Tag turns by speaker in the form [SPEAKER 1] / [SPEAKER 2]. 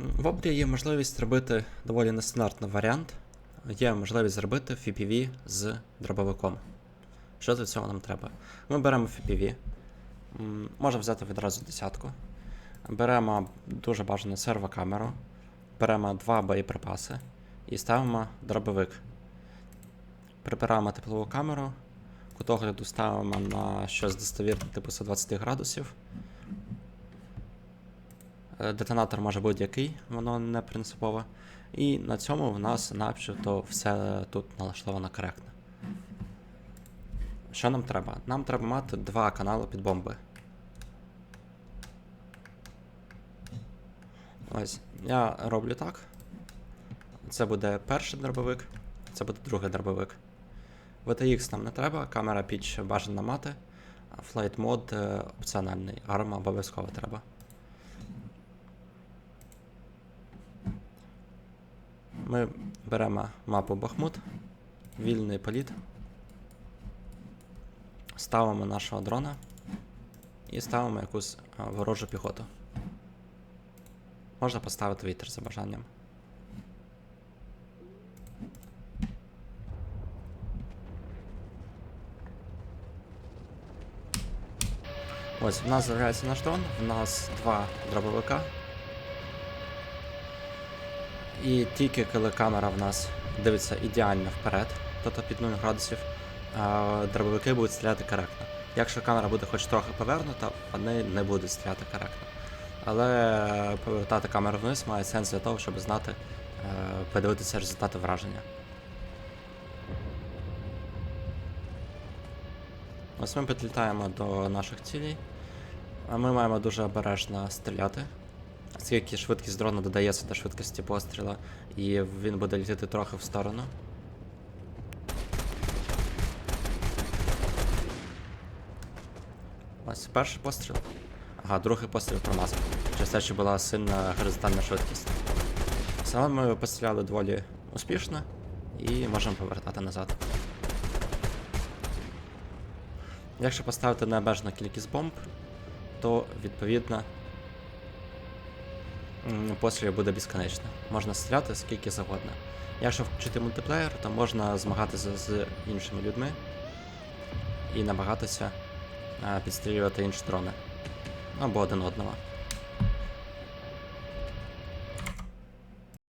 [SPEAKER 1] В обрі є можливість робити доволі нестандартний варіант. Є можливість зробити FPV з дробовиком. Що для цього нам треба? Ми беремо FPV, можемо взяти відразу десятку. Беремо дуже бажано сервокамеру, беремо два боєприпаси і ставимо дробовик. Прибираємо теплову камеру, кут огляду ставимо на щось достовірне типу 120 градусів. Е, Детонатор може будь-який, воно не принципово. І на цьому в нас начебто все тут налаштовано коректно. Що нам треба? Нам треба мати два канали під бомби. Ось, я роблю так. Це буде перший дробовик, це буде другий дробовик. VTX нам не треба, камера піч бажано мати, Flight Mode е, опціональний, ARM обов'язково треба. Ми беремо мапу Бахмут, вільний політ, ставимо нашого дрона і ставимо якусь ворожу піхоту. Можна поставити вітер за бажанням. Ось, в нас з'являється наш дрон, в нас два дробовика. І тільки коли камера в нас дивиться ідеально вперед, тобто під 0 градусів, дробовики будуть стріляти коректно. Якщо камера буде хоч трохи повернута, вони не будуть стріляти коректно. Але повертати камеру вниз має сенс для того, щоб знати, е, подивитися результати враження. Ось ми підлітаємо до наших цілей. Ми маємо дуже обережно стріляти, оскільки швидкість дрона додається до швидкості постріла, і він буде літати трохи в сторону. Ось перший постріл. Ага, другий постріл промазав. Через те, що була сильна горизонтальна швидкість. Саме ми постріляли доволі успішно і можемо повертати назад. Якщо поставити необмежену кількість бомб, то відповідно пострілів буде безконечно. Можна стріляти скільки завгодно. Якщо включити мультиплеєр, то можна змагатися з іншими людьми і намагатися е, підстрілювати інші дрони або один одного.